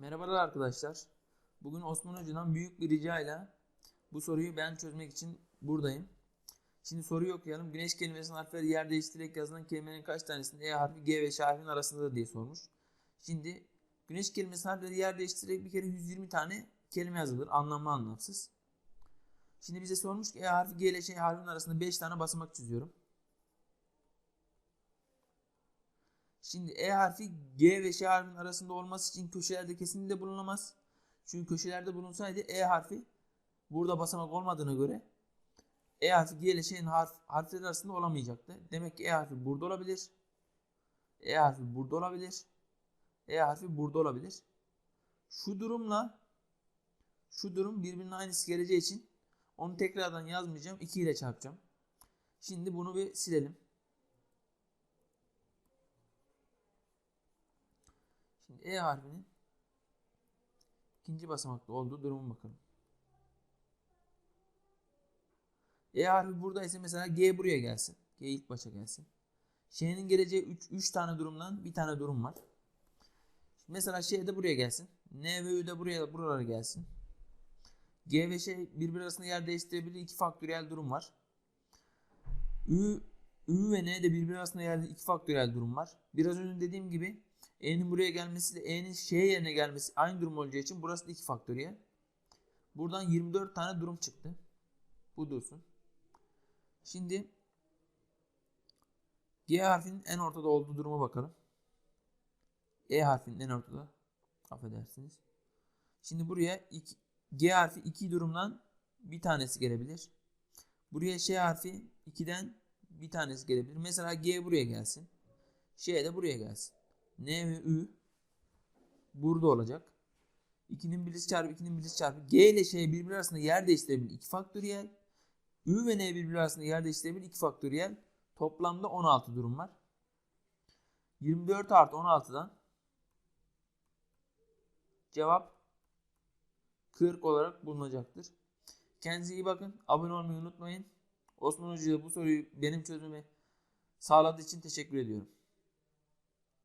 Merhabalar arkadaşlar. Bugün Osman Hoca'dan büyük bir ricayla bu soruyu ben çözmek için buradayım. Şimdi soruyu okuyalım. Güneş kelimesinin harfleri yer değiştirerek yazılan kelimenin kaç tanesinin E harfi G ve Ş harfinin arasındadır diye sormuş. Şimdi güneş kelimesinin harfleri yer değiştirerek bir kere 120 tane kelime yazılır. Anlamlı anlamsız. Şimdi bize sormuş ki E harfi G ile Ş harfinin arasında 5 tane basamak çiziyorum. Şimdi E harfi G ve Ş harfinin arasında olması için köşelerde kesinlikle bulunamaz. Çünkü köşelerde bulunsaydı E harfi burada basamak olmadığına göre E harfi G ile Ş'nin harf, harfleri arasında olamayacaktı. Demek ki E harfi burada olabilir. E harfi burada olabilir. E harfi burada olabilir. Şu durumla şu durum birbirinin aynısı geleceği için onu tekrardan yazmayacağım. 2 ile çarpacağım. Şimdi bunu bir silelim. Şimdi E harfinin ikinci basamakta olduğu duruma bakalım. E harfi buradaysa mesela G buraya gelsin. G ilk başa gelsin. Ş'nin geleceği 3 3 tane durumdan bir tane durum var. Mesela Ş de buraya gelsin. N ve Ü de buraya buralara gelsin. G ve Ş birbiri arasında yer değiştirebilir iki faktöriyel durum var. Ü, Ü ve N de birbiri arasında yer iki faktöriyel durum var. Biraz önce dediğim gibi E'nin buraya gelmesiyle E'nin Ş yerine gelmesi aynı durum olacağı için burası da 2 faktöriyel. Buradan 24 tane durum çıktı. Bu dursun. Şimdi G harfinin en ortada olduğu duruma bakalım. E harfinin en ortada. Affedersiniz. Şimdi buraya iki, G harfi 2 durumdan bir tanesi gelebilir. Buraya Ş harfi 2'den bir tanesi gelebilir. Mesela G buraya gelsin. Ş de buraya gelsin. N ve Ü burada olacak. 2'nin birisi çarpı 2'nin birisi çarpı G ile Ş birbiri arasında yer değiştirebilir 2 faktöriyel. Ü ve N birbiri arasında yer değiştirebilir 2 faktöriyel. Toplamda 16 durum var. 24 artı 16'dan cevap 40 olarak bulunacaktır. Kendinize iyi bakın. Abone olmayı unutmayın. Osman Hoca'ya bu soruyu benim çözümüme sağladığı için teşekkür ediyorum.